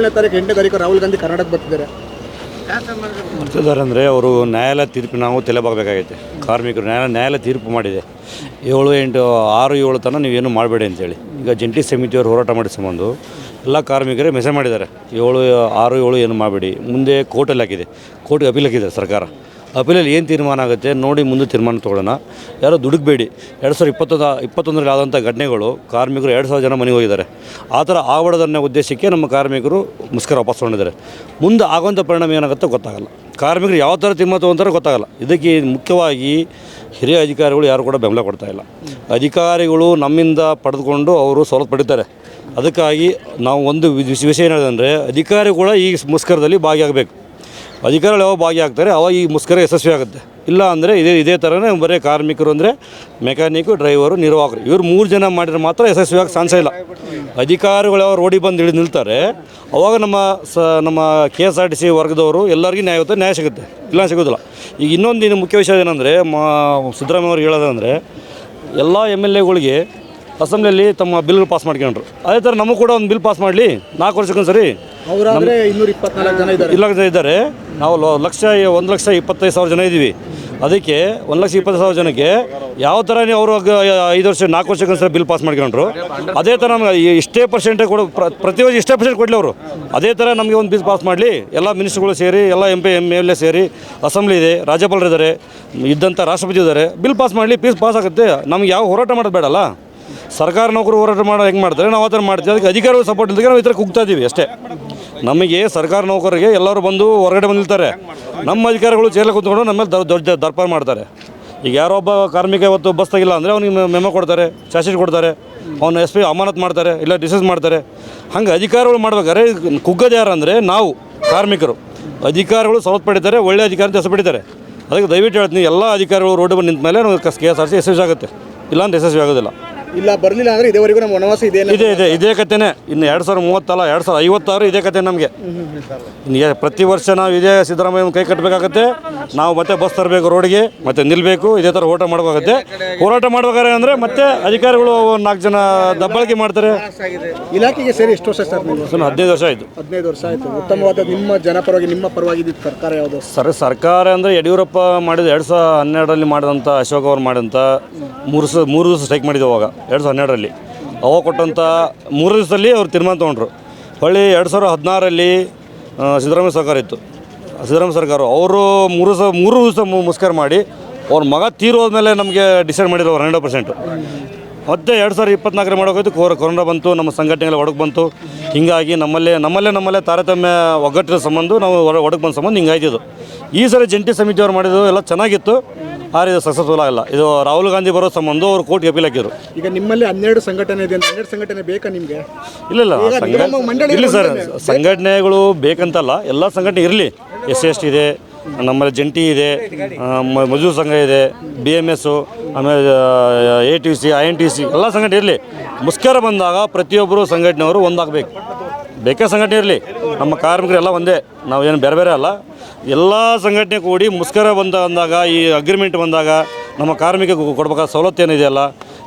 ಏಳನೇ ತಾರೀಕು, ಎಂಟನೇ ತಾರೀಕು ರಾಹುಲ್ ಗಾಂಧಿ ಕರ್ನಾಟಕ ಬರ್ತಿದ್ದಾರೆ. ಅಂದರೆ ಅವರು ನ್ಯಾಯಾಲಯ ತೀರ್ಪು ನಾವು ತಲೆಬಾಗಬೇಕಾಗೈತೆ. ಕಾರ್ಮಿಕರು ನ್ಯಾಯ ನ್ಯಾಯಾಲಯ ತೀರ್ಪು ಮಾಡಿದೆ. ಏಳು ಎಂಟು ಆರು ಏಳು ತನಕ ನೀವೇನು ಮಾಡಬೇಡಿ ಅಂತೇಳಿ. ಈಗ ಜಂಟಿ ಸಮಿತಿಯವರು ಹೋರಾಟ ಮಾಡಿದ ಸಂಬಂಧ ಎಲ್ಲ ಕಾರ್ಮಿಕರೇ ಮೆಸೇಜ್ ಮಾಡಿದ್ದಾರೆ. ಏಳು, ಆರು, ಏಳು ಏನು ಮಾಡಬೇಡಿ. ಮುಂದೆ ಕೋರ್ಟಲ್ಲಿ ಹಾಕಿದೆ. ಕೋರ್ಟ್ಗೆ ಅಪೀಲ್ ಹಾಕಿದೆ ಸರ್ಕಾರ. ಅಪೀಲಲ್ಲಿ ಏನು ತೀರ್ಮಾನ ಆಗುತ್ತೆ ನೋಡಿ ಮುಂದೆ ತೀರ್ಮಾನ ತೊಗೊಳ್ಳೋಣ. ಯಾರೋ ದುಡುಕ್ಬೇಡಿ. ಎರಡು ಸಾವಿರ ಇಪ್ಪತ್ತೊಂದು, ಇಪ್ಪತ್ತೊಂದರಲ್ಲಿ ಆದಂಥ ಘಟನೆಗಳು ಕಾರ್ಮಿಕರು ಎರಡು ಸಾವಿರ ಜನ ಮನೆಗೆ ಹೋಗಿದ್ದಾರೆ. ಆ ಥರ ಆಗಬಾರ್ದನ್ನೋ ಉದ್ದೇಶಕ್ಕೆ ನಮ್ಮ ಕಾರ್ಮಿಕರು ಮುಸ್ಕರ ವಾಪಸ್ ತೊಗೊಂಡಿದ್ದಾರೆ ಮುಂದೆ ಆಗುವಂಥ ಪರಿಣಾಮ ಏನಾಗುತ್ತೋ ಗೊತ್ತಾಗಲ್ಲ. ಕಾರ್ಮಿಕರು ಯಾವ ಥರ ತೀರ್ಮಾನ ತೊಗೊಂತಾರೆ ಗೊತ್ತಾಗಲ್ಲ. ಇದಕ್ಕೆ ಮುಖ್ಯವಾಗಿ ಹಿರಿಯ ಅಧಿಕಾರಿಗಳು ಯಾರು ಕೂಡ ಬೆಂಬಲ ಕೊಡ್ತಾ ಇಲ್ಲ. ಅಧಿಕಾರಿಗಳು ನಮ್ಮಿಂದ ಪಡೆದುಕೊಂಡು ಅವರು ಸವಲತ್ತು ಪಡಿತಾರೆ ಅದಕ್ಕಾಗಿ ನಾವು ಒಂದು ವಿಷ- ವಿಷಯ ಏನಂದರೆ ಅಧಿಕಾರಿ ಕೂಡ ಈ ಮುಸ್ಕರದಲ್ಲಿ ಭಾಗಿಯಾಗಬೇಕು. ಅಧಿಕಾರಿಗಳು ಯಾವಾಗ ಭಾಗಿಯಾಗ್ತಾರೆ ಅವಾಗ ಈ ಮುಸ್ಕರ ಯಶಸ್ವಿ ಆಗುತ್ತೆ. ಇಲ್ಲ ಅಂದರೆ ಇದೇ ಇದೇ ಥರನೇ ಬರೀ ಕಾರ್ಮಿಕರು ಅಂದರೆ ಮೆಕ್ಯಾನಿಕು ಡ್ರೈವರು ನಿರ್ವಾಹಕರು. ಇವರು ಮೂರು ಜನ ಮಾಡಿದ್ರೆ ಮಾತ್ರ ಯಶಸ್ವಿಯಾಗಿ ಸಾನ್ಸ ಇಲ್ಲ. ಅಧಿಕಾರಿಗಳು ಯಾವ ರೋಡಿಗೆ ಬಂದು ಇಳಿದು ನಿಲ್ತಾರೆ ಅವಾಗ ನಮ್ಮ ಸ ನಮ್ಮ K S R T C ವರ್ಗದವರು ಎಲ್ಲರಿಗೂ ನ್ಯಾಯ ಆಗುತ್ತೆ ನ್ಯಾಯ ಸಿಗುತ್ತೆ. ಇಲ್ಲ ಸಿಗೋದಿಲ್ಲ. ಈಗ ಇನ್ನೊಂದು ಇನ್ನು ಮುಖ್ಯ ವಿಷಯ ಏನಂದರೆ ಮಾ ಸಿದ್ದರಾಮಯ್ಯ ಅವ್ರು ಹೇಳೋದಂದರೆ ಎಲ್ಲ ಎಂ ಎಲ್ ಎಗಳಿಗೆ ಅಸೆಂಬ್ಲಿಯಲ್ಲಿ ತಮ್ಮ ಬಿಲ್ಗಳು ಪಾಸ್ ಮಾಡ್ಕೊಂಡ್ರು. ಅದೇ ಥರ ನಮಗೂ ಕೂಡ ಒಂದು ಬಿಲ್ ಪಾಸ್ ಮಾಡಲಿ. ನಾಲ್ಕು ವರ್ಷಕ್ಕೊಂದು ಸರಿ ಅವರಾದ್ರೆ ಇನ್ನೂರ ಇಪ್ಪತ್ನಾಲ್ಕು ಜನ ಇದ್ದಾರೆ. ಇಲ್ಲ ಇದ್ದಾರೆ. ನಾವು ಲಕ್ಷ ಒಂದು ಲಕ್ಷ ಇಪ್ಪತ್ತೈದು ಸಾವಿರ ಜನ ಇದ್ದೀವಿ. ಅದಕ್ಕೆ ಒಂದು ಲಕ್ಷ ಇಪ್ಪತ್ತು ಸಾವಿರ ಜನಕ್ಕೆ ಯಾವ ಥರ ಅವರು ಐದು ವರ್ಷ, ನಾಲ್ಕು ವರ್ಷಕ್ಕೆ ಒಂದ್ಸರಿ ಬಿಲ್ ಪಾಸ್ ಮಾಡ್ಕೊಂಡ್ರು. ಅದೇ ಥರ ನಮ್ಗೆ ಇಷ್ಟೇ ಪರ್ಸೆಂಟೇ ಕೊಡು ಪ್ರ- ಪ್ರತಿ ವರ್ಷ ಇಷ್ಟೇ ಪರ್ಸೆಂಟ್ ಕೊಡಲಿ ಅವರು ಅದೇ ಥರ ನಮಗೆ ಒಂದು ಬಿಲ್ ಪಾಸ್ ಮಾಡಲಿ. ಎಲ್ಲ ಮಿನಿಸ್ಟ್ರುಗಳು ಸೇರಿ, ಎಲ್ಲ M P M L A ಸೇರಿ ಅಸೆಂಬ್ಲಿ ಇದೆ, ರಾಜ್ಯಪಾಲರು ಇದ್ದಾರೆ ಇದ್ದಂಥ ರಾಷ್ಟ್ರಪತಿ ಇದ್ದಾರೆ ಬಿಲ್ ಪಾಸ್ ಮಾಡಲಿ ಪೀಸ್ ಪಾಸ್ ಆಗುತ್ತೆ. ನಮ್ಗೆ ಯಾವ ಹೋರಾಟ ಮಾಡೋದು ಬೇಡಲ್ಲ. ಸರ್ಕಾರ ನೌಕರು ಹೋರಾಟ ಮಾಡೋ ಹೆಂಗೆ ಮಾಡ್ತಾರೆ? ನಾವು ಆ ಥರ ಮಾಡ್ತೀವಿ. ಅದಕ್ಕೆ ಅಧಿಕಾರಿಗಳು ಸಪೋರ್ಟ್ ಇಲ್ಲದಕ್ಕೆ ನಾವು ಈ ಥರ ಕುಗ್ತಾ ಇದ್ದೀವಿ ಅಷ್ಟೇ. ನಮಗೆ ಸರ್ಕಾರ ನೌಕರರಿಗೆ ಎಲ್ಲರೂ ಬಂದು ಹೊರಗಡೆ ಬಂದಿರ್ತಾರೆ. ನಮ್ಮ ಅಧಿಕಾರಿಗಳು ಜೈಲಿಗೆ ಕೂತ್ಕೊಂಡು ನಮ್ಮ ಮೇಲೆ ದೊಡ್ಡ ದರ್ಪಾರ ಮಾಡ್ತಾರೆ. ಈಗ ಯಾರೋ ಒಬ್ಬ ಕಾರ್ಮಿಕ ಇವತ್ತು ಬಸ್ ತೆಗಿಲ್ಲ ಅಂದರೆ ಅವ್ನಿಗೆ ಮೆಮೊ ಕೊಡ್ತಾರೆ, ಚಾರ್ಜ್ ಕೊಡ್ತಾರೆ, ಅವ್ನು ಎಸ್ ಪಿ ಅಮಾನತ್ ಮಾಡ್ತಾರೆ, ಇಲ್ಲ ಡಿಸೈಸ್ ಮಾಡ್ತಾರೆ. ಹಂಗೆ ಅಧಿಕಾರಿಗಳು ಮಾಡ್ಬೇಕಾದ್ರೆ ಕುಗ್ಗದ ಯಾರು ಅಂದರೆ ನಾವು, ಕಾರ್ಮಿಕರು. ಅಧಿಕಾರಿಗಳು ಸವಲತ್ತು ಪಡಿತಾರೆ, ಒಳ್ಳೆ ಅಧಿಕಾರಿ ಹೆಸರು ಪಡಿತಾರೆ. ಅದಕ್ಕೆ ದಯವಿಟ್ಟು ಹೇಳ್ತೀನಿ, ಎಲ್ಲ ಅಧಿಕಾರಿಗಳು ರೋಡ್ ಬಂದು ನಿಂತ ಮೇಲೆ ನಮಗೆ ಕೆ ಎಸ್ ಆರ್ ಸಿ ಯಶಸ್ವಿ ಆಗುತ್ತೆ. ಇಲ್ಲಾಂದ್ರೆ ಯಶಸ್ವಿ ಆಗೋದಿಲ್ಲ. ಇಲ್ಲ ಬರಲಿಲ್ಲ ಅಂದ್ರೆ ಇದೇವರೆಗೂ ನಮ್ಮ ವನವಾಸ ಇದೆ ಇದೆ ಇದೆ ಇದೇ ಕತೆನೆ ಇನ್ನು ಎರಡು ಸಾವಿರ ಮೂವತ್ತಲ್ಲ ಎರಡು ಸಾವಿರ ಐವತ್ತಾರು ಇದೇ ಕತೆ ನಮಗೆ. ಇನ್ನು ಪ್ರತಿ ವರ್ಷ ನಾವು ಇದೇ ಸಿದ್ದರಾಮಯ್ಯ ಕೈ ಕಟ್ಟಬೇಕಾಗತ್ತೆ ನಾವು ಮತ್ತೆ ಬಸ್ ತರಬೇಕು ರೋಡಿಗೆ ಮತ್ತೆ ನಿಲ್ಲಬೇಕು ಇದೇ ಥರ ಹೋರಾಟ ಮಾಡಬೇಕಾಗತ್ತೆ. ಹೋರಾಟ ಮಾಡ್ಬೇಕಾರೆ ಅಂದರೆ ಮತ್ತೆ ಅಧಿಕಾರಿಗಳು ನಾಲ್ಕು ಜನ ದಬ್ಬಾಳಿಕೆ ಮಾಡ್ತಾರೆ. ಇಲಾಖೆಗೆ ಸೇರಿ ಎಷ್ಟು ವರ್ಷ ಸರ್ ನೀವು? ಸುಮ್ಮನೆ ಹದಿನೈದು ವರ್ಷ ಆಯಿತು. ಹದಿನೈದು ವರ್ಷ ಆಯಿತು. ಉತ್ತಮವಾದ ನಿಮ್ಮ ಜನಪರವಾಗಿ ನಿಮ್ಮ ಪರವಾಗಿ ಇದ್ದಿದ್ದು ಸರ್ಕಾರ ಯಾವುದು? ಸರ್ ಸರ್ಕಾರ ಅಂದರೆ ಯಡಿಯೂರಪ್ಪ ಮಾಡಿದ ಎರಡು ಸಾವಿರದ ಹನ್ನೆರಡರಲ್ಲಿ ಮಾಡಿದಂಥ ಅಶೋಕ್ ಅವರು ಮಾಡಿದಂಥ ಮೂರು ಸ ಮೂರು ದಿವಸ ಸ್ಟ್ರೈಕ್ ಮಾಡಿದ್ದೆ ಅವಾಗ. ಎರಡು ಸಾವಿರದ ಹನ್ನೆರಡರಲ್ಲಿ. ಅವ ಕೊಟ್ಟಂಥ ಮೂರು ದಿವಸದಲ್ಲಿ ಅವ್ರು ತೀರ್ಮಾನ ತೊಗೊಂಡ್ರು. ಹೊಳ್ಳಿ ಎರಡು ಸಾವಿರದ ಹದಿನಾರರಲ್ಲಿ ಸಿದ್ದರಾಮಯ್ಯ ಸರ್ಕಾರ ಇತ್ತು. ಸಿದ್ದರಾಮಯ್ಯ ಸರ್ಕಾರ ಅವರು ಮೂರು ಸ ಮೂರು ದಿವಸ ಮುಸ್ಕರ ಮಾಡಿ ಅವ್ರ ಮಗ ತೀರೋದ್ಮೇಲೆ ನಮಗೆ ಡಿಸೈಡ್ ಮಾಡಿದ್ರು ಅವ್ರು ಹಂಡ್ರೆಡ್ ಪರ್ಸೆಂಟು. ಮತ್ತೆ ಎರಡು ಸಾವಿರದ ಇಪ್ಪತ್ನಾಲ್ಕರ ಮಾಡೋಕೋಯ್ತು ಕೋರ, ಕೊರೋನಾ ಬಂತು, ನಮ್ಮ ಸಂಘಟನೆಗಳ ಒಳಗೆ ಬಂತು. ಹೀಗಾಗಿ ನಮ್ಮಲ್ಲೇ ನಮ್ಮಲ್ಲೇ ನಮ್ಮಲ್ಲೇ ತಾರತಮ್ಯ ಒಗ್ಗಟ್ಟಿನ ಸಂಬಂಧ ನಾವು ಒಳಗೆ ಬಂದ ಸಂಬಂಧ ಹಿಂಗಾಯ್ತಿದ್ದು. ಈ ಸಲ ಜಂಟಿ ಸಮಿತಿಯವ್ರು ಮಾಡಿದ್ರು ಎಲ್ಲ ಚೆನ್ನಾಗಿತ್ತು ಆದರೆ ಇದು ಸಕ್ಸಸ್ಫುಲ್ ಆಗಿಲ್ಲ. ಇದು ರಾಹುಲ್ ಗಾಂಧಿ ಬರೋ ಸಂಬಂಧ ಅವರು ಕೋರ್ಟ್ ಅಪೀಲ್ ಹಾಕಿದ್ರು. ಈಗ ನಿಮ್ಮಲ್ಲಿ ಹನ್ನೆರಡು ಸಂಘಟನೆ ಇದೆ ಅಂತ ಹನ್ನೆರಡು ಸಂಘಟನೆ ಬೇಕಾ ನಿಮಗೆ? ಇಲ್ಲ ಇಲ್ಲ ಇಲ್ಲ ಸರ್ ಸಂಘಟನೆಗಳು ಬೇಕಂತಲ್ಲ ಎಲ್ಲ ಸಂಘಟನೆ ಇರಲಿ. ಎಸ್ ಎಸ್ ಟಿ ಇದೆ ನಮ್ಮಲ್ಲಿ ಜಂಟಿ ಇದೆ ಮಜೂರ್ ಸಂಘ ಇದೆ ಬಿ ಎಂ ಎಸ್ಸು ಆಮೇಲೆ A T C I N T C ಎಲ್ಲ ಸಂಘಟನೆ ಇರಲಿ. ಮುಸ್ಕರ ಬಂದಾಗ ಪ್ರತಿಯೊಬ್ಬರು ಸಂಘಟನೆಯವರು ಒಂದಾಗಬೇಕು. ಬೇಕೇ ಸಂಘಟನೆ ಇರಲಿ. ನಮ್ಮ ಕಾರ್ಮಿಕರೆಲ್ಲ ಒಂದೇ. ನಾವು ಏನು ಬೇರೆ ಬೇರೆ ಅಲ್ಲ. ಎಲ್ಲ ಸಂಘಟನೆ ಕೂಡಿ ಮುಸ್ಕರ ಬಂದ ಅಂದಾಗ ಈ ಅಗ್ರಿಮೆಂಟ್ ಬಂದಾಗ ನಮ್ಮ ಕಾರ್ಮಿಕ ಕೊಡ್ಬೇಕಾದ ಸವಲತ್ತು ಏನಿದೆಯಲ್ಲ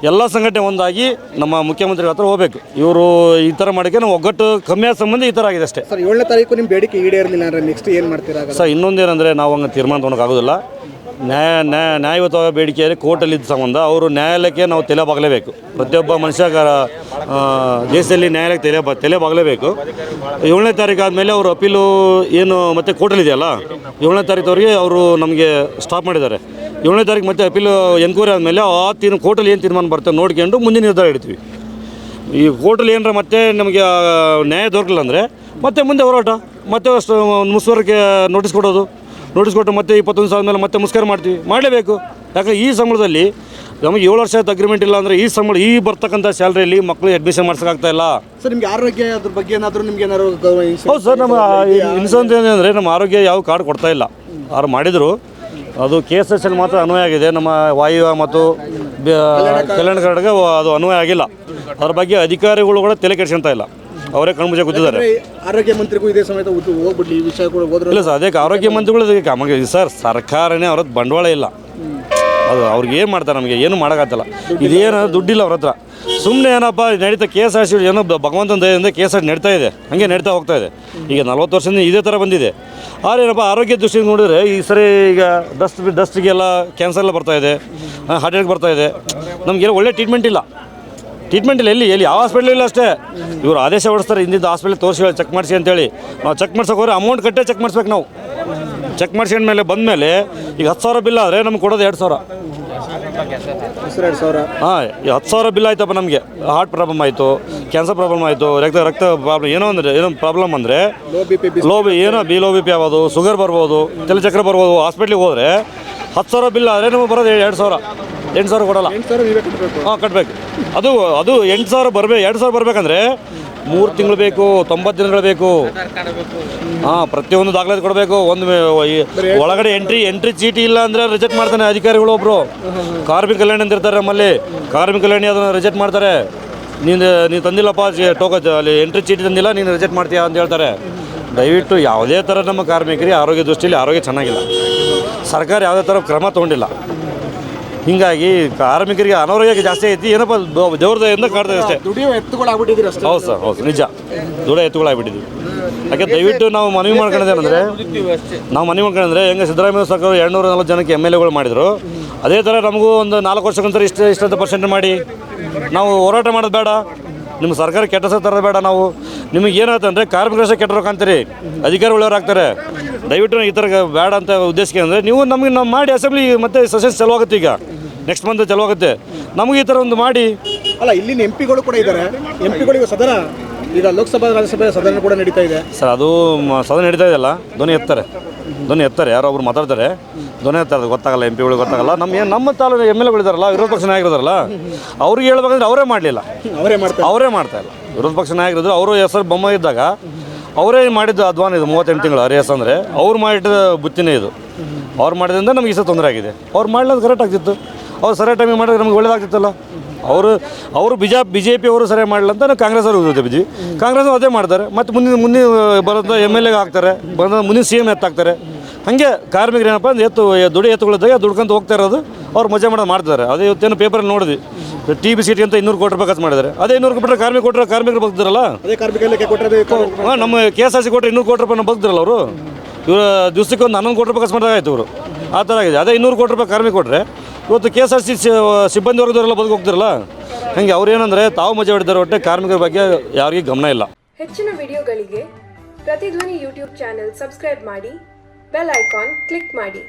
ಎಲ್ಲ ಸಂಘಟನೆ ಒಂದಾಗಿ ನಮ್ಮ ಮುಖ್ಯಮಂತ್ರಿ ಹತ್ರ ಹೋಗ್ಬೇಕು. ಇವರು ಈ ಥರ ಮಾಡೋಕ್ಕೆ ನಾವು ಒಗ್ಗಟ್ಟು ಕಮ್ಮಿ ಆದ ಸಂಬಂಧ ಈ ಥರ ಆಗಿದೆ ಅಷ್ಟೇ. ಸರ್ ಏಳನೇ ತಾರೀಕು ನಿಮ್ಮ ಬೇಡಿಕೆ ಈಡೇರಲಿಲ್ಲ ಅಂದರೆ ನೆಕ್ಸ್ಟ್ ಏನು ಮಾಡ್ತೀರಾ? ಸರ್ ಇನ್ನೊಂದೇನೆಂದರೆ ನಾವು ಹಂಗೆ ತೀರ್ಮಾನ ತೊಗೊಳಕ್ಕಾಗೋದಿಲ್ಲ ನ್ಯಾಯ ನ್ಯಾಯ, ನ್ಯಾಯಯುತವಾದ ಬೇಡಿಕೆಯಲ್ಲಿ ಕೋರ್ಟಲ್ಲಿ ಇದ್ದ ಸಂಬಂಧ ಅವರು ನ್ಯಾಯಾಲಯಕ್ಕೆ ನಾವು ತಲೆ ಬಾಗಲೇಬೇಕು ಪ್ರತಿಯೊಬ್ಬ ಮನುಷ್ಯ ದೇಶದಲ್ಲಿ ನ್ಯಾಯಾಲಯಕ್ಕೆ ತಲೆ ತಲೆ ಬಾಗಲೇಬೇಕು. ಏಳನೇ ತಾರೀಕು ಆದಮೇಲೆ ಅವರು ಅಪೀಲು ಏನು ಮತ್ತೆ ಕೋರ್ಟಲ್ಲಿ ಇದೆಯಲ್ಲ, ಏಳನೇ ತಾರೀಕುವರೆಗೆ ಅವರು ನಮಗೆ ಸ್ಟಾಪ್ ಮಾಡಿದ್ದಾರೆ. ಏಳನೇ ತಾರೀಕು ಮತ್ತೆ ಅಪೀಲು, ಎನ್ಕ್ವೈರಿ ಆದಮೇಲೆ ಆ ತೀರ್ಮಾನ ಕೋರ್ಟಲ್ಲಿ ಏನು ತೀರ್ಮಾನ ಬರುತ್ತೆ ನೋಡ್ಕೊಂಡು ಮುಂದಿನ ನಿರ್ಧಾರ ಇಡ್ತೀವಿ. ಈ ಕೋರ್ಟಲ್ಲಿ ಏನಾರ ಮತ್ತೆ ನಮಗೆ ನ್ಯಾಯ ದೊರಕಲಿಲ್ಲ ಅಂದರೆ ಮತ್ತೆ ಮುಂದೆ ಹೋರಾಟ, ಮತ್ತೆ ಮುಸ್ಕರಕ್ಕೆ ನೋಟಿಸ್ ಕೊಡೋದು. ನೋಟಿಸ್ ಕೊಟ್ಟು ಮತ್ತೆ ಇಪ್ಪತ್ತೊಂದು ಸಾವಿರ ಮೇಲೆ ಮತ್ತೆ ಮುಸ್ಕರ ಮಾಡ್ತೀವಿ. ಮಾಡಲೇಬೇಕು. ಯಾಕಂದ್ರೆ ಈ ಸಂಬಳದಲ್ಲಿ ನಮಗೆ ಏಳು ವರ್ಷ ಅಗ್ರಿಮೆಂಟ್ ಇಲ್ಲ ಅಂದರೆ ಈ ಸಂಬಳ ಈ ಬರ್ತಕ್ಕಂಥ ಸ್ಯಾಲ್ರಿಯಲ್ಲಿ ಮಕ್ಕಳು ಅಡ್ಮಿಷನ್ ಮಾಡ್ಸೋಕ್ಕಾಗ್ತಾ ಇಲ್ಲ. ಸರ್ ನಿಮಗೆ ಆರೋಗ್ಯ ಅದ್ರ ಬಗ್ಗೆ ಏನಾದರೂ ನಿಮ್ಗೆ ಏನಾದ್ರು ಹೌದು ಸರ್ ನಮ್ಮ ಇನ್ಸೂರೆನ್ಸ್ ಏನಂದರೆ ನಮ್ಮ ಆರೋಗ್ಯ ಯಾವ ಕಾರ್ಡ್ ಕೊಡ್ತಾ ಇಲ್ಲ. ಅವ್ರು ಮಾಡಿದರು ಅದು ಕೆ ಎಸ್ ಎಸ್ ಎಲ್ ಮಾತ್ರ ಅನ್ವಯ ಆಗಿದೆ. ನಮ್ಮ ವಾಯು ಮತ್ತು ಕಲ್ಯಾಣ ಕರ್ನಾಟಕ ಅದು ಅನ್ವಯ ಆಗಿಲ್ಲ. ಅದ್ರ ಬಗ್ಗೆ ಅಧಿಕಾರಿಗಳು ಕೂಡ ತಲೆ ಕೆಡ್ಸ್ಕೊತಾ ಇಲ್ಲ. ಅವರೇ ಕಣ್ಮುಚ್ಚೆ ಕೂತಿದ್ದಾರೆ. ಆರೋಗ್ಯ ಮಂತ್ರಿಗೂ ಇದೇ ಸಮೇತ ಹೋಗ್ಬಿಡ್ಲಿ ಈ ವಿಷಯ ಕೂಡ ಹೋದ್ರೆ ಇಲ್ಲ ಸರ್ ಅದಕ್ಕೆ ಆರೋಗ್ಯ ಮಂತ್ರಿಗಳು ಅದಕ್ಕೆ ನಮಗೆ ಸರ್ ಸರ್ಕಾರನೇ ಅವ್ರದ್ದು ಬಂಡವಾಳ ಇಲ್ಲ. ಅದು ಅವ್ರಿಗೆ ಏನು ಮಾಡ್ತಾರೆ ನಮಗೆ? ಏನು ಮಾಡೋಕ್ಕಾಗಲ್ಲ. ಇದೇನು ದುಡ್ಡಿಲ್ಲ ಅವ್ರ ಹತ್ರ. ಸುಮ್ಮನೆ ಏನಪ್ಪ ನಡೀತಾ ಕೆ ಎಸ್ ಆರ್ ಸಿ ಏನೋ ಭಗವಂತನ ದಯದಿಂದ ಕೆ ಎಸ್ ಆರ್ ನಡೀತಾ ಇದೆ. ಹಾಗೆ ನಡೀತಾ ಹೋಗ್ತಾ ಇದೆ. ಈಗ ನಲ್ವತ್ತು ವರ್ಷದಿಂದ ಇದೇ ಥರ ಬಂದಿದೆ. ಆದರೆ ಏನಪ್ಪ ಆರೋಗ್ಯ ದೃಷ್ಟಿಯಿಂದ ನೋಡಿದ್ರೆ ಈ ಸರಿ ಈಗ ಡಸ್ಟ್ ಡಸ್ಟಿಗೆಲ್ಲ ಕ್ಯಾನ್ಸರ್ ಎಲ್ಲ ಬರ್ತಾ ಇದೆ. ಹಾರ್ಟ್ ಅಟ್ಯಾಕ್ ಬರ್ತಾ ಇದೆ. ನಮಗೆಲ್ಲ ಒಳ್ಳೆ ಟ್ರೀಟ್ಮೆಂಟ್ ಇಲ್ಲ. ಟ್ರೀಟ್ಮೆಂಟ್ ಇಲ್ಲ ಎಲ್ಲಿ? ಎಲ್ಲಿ? ಯಾವ ಹಾಸ್ಪಿಟ್ಲ್ ಇಲ್ಲ ಅಷ್ಟೇ. ಇವರು ಆದೇಶ ಹೊಡಿಸ್ತಾರೆ ಹಿಂದಿದ್ದು ಹಾಸ್ಪಿಟ್ಲ್ ತೋರಿಸಿ ಚೆಕ್ ಮಾಡಿಸಿ ಅಂತೇಳಿ ನಾವು ಚೆಕ್ ಮಾಡ್ಸೋಕೆ ಹೋದ್ರೆ ಅಮೌಂಟ್ ಕಟ್ಟೇ ಚೆಕ್ ಮಾಡಿಸ್ಬೇಕು ನಾವು. ಚೆಕ್ ಮಾಡಿಸ್ಕೊಂಡ್ಮೇಲೆ ಬಂದಮೇಲೆ ಈಗ ಹತ್ತು ಸಾವಿರ ಬಿಲ್ ಆದರೆ ನಮ್ಗೆ ಕೊಡೋದು ಎರಡು ಸಾವಿರ. ಹಾಂ ಈ ಹತ್ತು ಸಾವಿರ ಬಿಲ್ ಆಯ್ತಪ್ಪ ನಮಗೆ. ಹಾರ್ಟ್ ಪ್ರಾಬ್ಲಮ್ ಆಯಿತು ಕ್ಯಾನ್ಸರ್ ಪ್ರಾಬ್ಲಮ್ ಆಯಿತು ರಕ್ತ ರಕ್ತ ಪ್ರಾಬ್ಲಮ್ ಏನೋ ಅಂದರೆ ಏನೋ ಪ್ರಾಬ್ಲಮ್ ಅಂದರೆ ಲೋ ಬಿ ಲೋ ಬಿ ಏನೋ ಬಿ ಲೋ ಬಿ ಪಿ ಆಗೋದು ಶುಗರ್ ಬರ್ಬೋದು ತಲೆಚಕ್ರ ಬರ್ಬೋದು ಹಾಸ್ಪಿಟ್ಲಿಗೆ ಹೋದರೆ ಹತ್ತು ಸಾವಿರ ಬಿಲ್ ಆದರೆ ನಮಗೆ ಬರೋದು ಎರಡು ಸಾವಿರ. ಎಂಟು ಸಾವಿರ ಕೊಡಲ್ಲ. ಎಂಟು ಸಾವಿರ ನೀವೇ ಕಟ್ಟಬೇಕು ಹಾಂ ಕಟ್ಟಬೇಕು ಅದು ಅದು ಎಂಟು ಸಾವಿರ ಬರಬೇಕು ಎರಡು ಸಾವಿರ ಬರಬೇಕಂದ್ರೆ ಮೂರು ತಿಂಗಳು ಬೇಕು ತೊಂಬತ್ತು ದಿನಗಳು ಬೇಕು. ಹಾಂ ಪ್ರತಿಯೊಂದು ದಾಖಲಾತಿ ಕೊಡಬೇಕು. ಒಂದು ಒಳಗಡೆ ಎಂಟ್ರಿ ಎಂಟ್ರಿ ಚೀಟಿ ಇಲ್ಲ ಅಂದರೆ ರಿಜೆಕ್ಟ್ ಮಾಡ್ತಾನೆ ಅಧಿಕಾರಿಗಳು ಒಬ್ಬರು ಕಾರ್ಮಿಕ ಕಲ್ಯಾಣ ಅಂತ ಇರ್ತಾರೆ ನಮ್ಮಲ್ಲಿ. ಕಾರ್ಮಿಕ ಕಲ್ಯಾಣಿ ಅದನ್ನು ರಿಜೆಕ್ಟ್ ಮಾಡ್ತಾರೆ. ನೀನು ನೀನು ತಂದಿಲ್ಲಪ್ಪ ಟೋಕ ಅಲ್ಲಿ ಎಂಟ್ರಿ ಚೀಟಿ ತಂದಿಲ್ಲ ನೀನು ರಿಜೆಕ್ಟ್ ಮಾಡ್ತೀಯಾ ಅಂತ ಹೇಳ್ತಾರೆ. ದಯವಿಟ್ಟು ಯಾವುದೇ ಥರ ನಮ್ಮ ಕಾರ್ಮಿಕರಿಗೆ ಆರೋಗ್ಯ ದೃಷ್ಟಿಯಲ್ಲಿ ಆರೋಗ್ಯ ಚೆನ್ನಾಗಿಲ್ಲ. ಸರ್ಕಾರ ಯಾವುದೇ ಥರ ಕ್ರಮ ತೊಗೊಂಡಿಲ್ಲ. ಹಿಂಗಾಗಿ ಕಾರ್ಮಿಕರಿಗೆ ಅನಾರೋಗ್ಯ ಜಾಸ್ತಿ ಐತಿ. ಏನಪ್ಪ ದ- ದೇವ್ರ ದಯೆಯಿಂದ ಕಾಡ್ತದೆ ಅಷ್ಟೇ. ದುಡಿಯೋ ಎತ್ತುಗಳು ಅಷ್ಟೇ. ಹೌದು ಸರ್ ಹೌದು ನಿಜ. ದೂಡ ಎತ್ತುಗಳಾಗ್ಬಿಟ್ಟಿದ್ವಿ ಯಾಕೆ ದಯವಿಟ್ಟು ನಾವು ಮನವಿ ಮಾಡ್ಕೊಳ್ಳೋದೇನೆಂದರೆ ನಾವು ಮನವಿ ಮಾಡ್ಕೊಂಡ್ರೆ ಹೆಂಗೆ ಸಿದ್ದರಾಮಯ್ಯ ಸರ್ಕಾರ ಎರಡುನೂರ ನಲ್ವತ್ತು ಜನಕ್ಕೆ ಎಂ ಎಲ್ ಎಗಳು ಮಾಡಿದರು. ಅದೇ ಥರ ನಮಗೂ ಒಂದು ನಾಲ್ಕು ವರ್ಷಕ್ಕಂತಾರೆ ಇಷ್ಟು ಇಷ್ಟಂತ ಪರ್ಸೆಂಟ್ ಮಾಡಿ. ನಾವು ಹೋರಾಟ ಮಾಡೋದು ಬೇಡ. ನಿಮ್ಮ ಸರ್ಕಾರ ಕೆಟ್ಟ ಹೆಸರು ತರೋದು ಬೇಡ ನಾವು. ನಿಮಗೆ ಏನಾಯ್ತಂದ್ರೆ ಕಾರ್ಮಿಕರ ಕೆಟ್ಟರೋಕೆ ಅಂತೀರಿ ಅಧಿಕಾರಿ ಒಳ್ಳೆಯವ್ರಾಗ್ತಾರೆ ದಯವಿಟ್ಟು ಈ ಥರ ಬೇಡ ಅಂತ ಉದ್ದೇಶಕ್ಕೆ ಅಂದರೆ ನೀವು ನಮಗೆ ನಾವು ಮಾಡಿ ಅಸೆಂಬ್ಲಿ ಮತ್ತೆ ಸೆಷನ್ಸ್ ಚಲೋ ಆಗುತ್ತೆ ಈಗ. ನೆಕ್ಸ್ಟ್ ಮಂತ್ ಚಲೋ ಆಗುತ್ತೆ ನಮಗೆ ಈ ಥರ ಒಂದು ಮಾಡಿ. ಅಲ್ಲ ಇಲ್ಲಿನ ಎಂ ಪಿಗಳು ಕೂಡ ಇದ್ದಾರೆ. ಎಂ ಪಿಗಳಿಗೂ ಸದನ. ಈಗ ಲೋಕಸಭಾ ರಾಜ್ಯಸಭೆ ಸದನ ಕೂಡ ನಡೀತಾ ಇದೆ. ಸರ್ ಅದು ಮ- ಸದನ ನಡೀತಾ ಇದೆಯಲ್ಲ ಧ್ವನಿ ಎತ್ತಾರೆ. ಧ್ವನಿ ಎತ್ತಾರೆ ಯಾರೋ ಒಬ್ರು ಮಾತಾಡ್ತಾರೆ. ಧ್ವನಿ ಎತ್ತಾರೆ ಅದು ಗೊತ್ತಾಗಲ್ಲ ಎಂ ಪಿಗಳು ಗೊತ್ತಾಗಲ್ಲ. ನಮ್ಮ ಏನು ನಮ್ಮ ತಾಲೂಕು ಎಂ ಎಲ್ ಎಗಳಿದಾರಲ್ಲ ವಿರೋಧ ಪಕ್ಷ ನಾಯಕರಿದಾರಲ್ಲ ಅವ್ರಿಗೆ ಹೇಳ್ಬೇಕಂದ್ರೆ ಅವರೇ ಮಾಡಲಿಲ್ಲ. ಅವರೇ ಮಾಡ್ತಾರೆ ಅವರೇ ಮಾಡ್ತಾ ಇಲ್ಲ. ವಿರೋಧ ಪಕ್ಷ ನಾಯಕರಿದ್ರು ಅವರು ಹೆಸರು ಬೊಮ್ಮ ಇದ್ದಾಗ ಅವರೇ ಮಾಡಿದ್ದು ಅಧ್ವಾನ ಇದು ಮೂವತ್ತೆಂಟು ತಿಂಗಳು ಅರಿಯಸ್ ಅಂದರೆ ಅವ್ರು ಮಾಡಿದ ಬುತ್ತಿನೇ ಇದು. ಅವ್ರು ಮಾಡಿದ್ರಿಂದ ನಮಗೆ ಈ ಸಹ ತೊಂದರೆ ಆಗಿದೆ. ಅವ್ರು ಮಾಡಲಿಲ್ಲ ಕರೆಕ್ಟ್ ಆಗ್ತಿತ್ತು. ಅವ್ರು ಸರಿಯಾದ ಟೈಮಿಗೆ ಮಾಡಿದ್ರೆ ನಮ್ಗೆ ಒಳ್ಳೇದಾಗ್ತಿತ್ತಲ್ಲ? ಅವರು ಅವರು ಬಿಜಾ ಬಿ ಜೆ ಪಿ ಅವರು ಸರಿಯಾಗಿ ಮಾಡಲಿಲ್ಲ ಅಂತ ನಾವು ಕಾಂಗ್ರೆಸ್ ಅವರು ವಿರೋಧ ಕಾಂಗ್ರೆಸ್ ಅದೇ ಮಾಡ್ತಾರೆ. ಮತ್ತು ಮುಂದಿನ ಮುಂದಿನ ಬರೋದು ಎಂ ಎಲ್ ಎಗೆ ಹಾಕ್ತಾರೆ. ಬಂದ ಮುಂದಿನ ಸಿ ಎಂ ಎತ್ತಾಕ್ತಾರೆ. ಹಾಗೆ ಕಾರ್ಮಿಕರು ಏನಪ್ಪ ಅಂದ್ರೆ ಎತ್ತು ದುಡಿ ಎತ್ತುಗಳಿದ್ದಾಗ ದುಡ್ಕೊಂತ ಹೋಗ್ತಾ ಇರೋದು. ಅವ್ರು ಮಜಾ ಮಾಡೋದು ಮಾಡ್ತಾರೆ. ಅದೇ ಇವತ್ತೇನು ಪೇಪರಲ್ಲಿ ನೋಡಿದ್ವಿ. ಟಿ ಬಿ ಸಿಟಿ ಅಂತ ಇನ್ನೂರು ಕೋಟಿ ರೂಪಾಯಿ ಖರ್ಚು ಮಾಡಿದ್ದಾರೆ. ಅದೇ ಇನ್ನೂರು ಕೊಟ್ಟರೆ ಕಾರ್ಮಿಕ ಕೊಟ್ಟರೆ ಕಾರ್ಮಿಕರು ಬಗ್ತಾರಲ್ಲ ಹಾಂ ನಮ್ಮ ಕೆ ಎಸ್ ಆರ್ ಸಿ ಕೊಟ್ಟರೆ ಇನ್ನೂರು ಕೋಟಿ ರೂಪಾಯಿ ಬಗ್ತಾರಲ್ಲ ಅವರು. ಇವರು ದಿವಸಕ್ಕೆ ಒಂದು ಹನ್ನೊಂದು ಕೋಟಿ ರೂಪಾಯಿ ಖರ್ಚು ಮಾಡಿದಾಗ ಆಯ್ತು ಇವರು. ಆ ಥರ ಆಗಿದೆ. ಅದೇ ಇನ್ನೂರು ಕೋಟಿ ರೂಪಾಯಿ ಕಾರ್ಮಿಕ ಕೊಟ್ಟರೆ ಇವತ್ತು ಕೆ ಎಸ್ ಆರ್ ಸಿ, ಸಿಬ್ಬಂದಿ ವರ್ಗದವರೆಲ್ಲ ಬದುಕು ಹೋಗ್ತಿರಲ್ಲ? ಹಾಗೆ ಅವ್ರು ಏನಂದರೆ, ತಾವು ಮಜಾ ಹೊಡೆದಾರೆ ಒಟ್ಟೆ ಕಾರ್ಮಿಕರ ಬಗ್ಗೆ ಯಾರಿಗೂ ಗಮನ ಇಲ್ಲ. ಹೆಚ್ಚಿನ ವಿಡಿಯೋಗಳಿಗೆ ಪ್ರತಿಧ್ವನಿ ಯೂಟ್ಯೂಬ್ ಚಾನೆಲ್ ಸಬ್ಸ್ಕ್ರೈಬ್ ಮಾಡಿ, ಬೆಲ್ ಐಕಾನ್ ಕ್ಲಿಕ್ ಮಾಡಿ.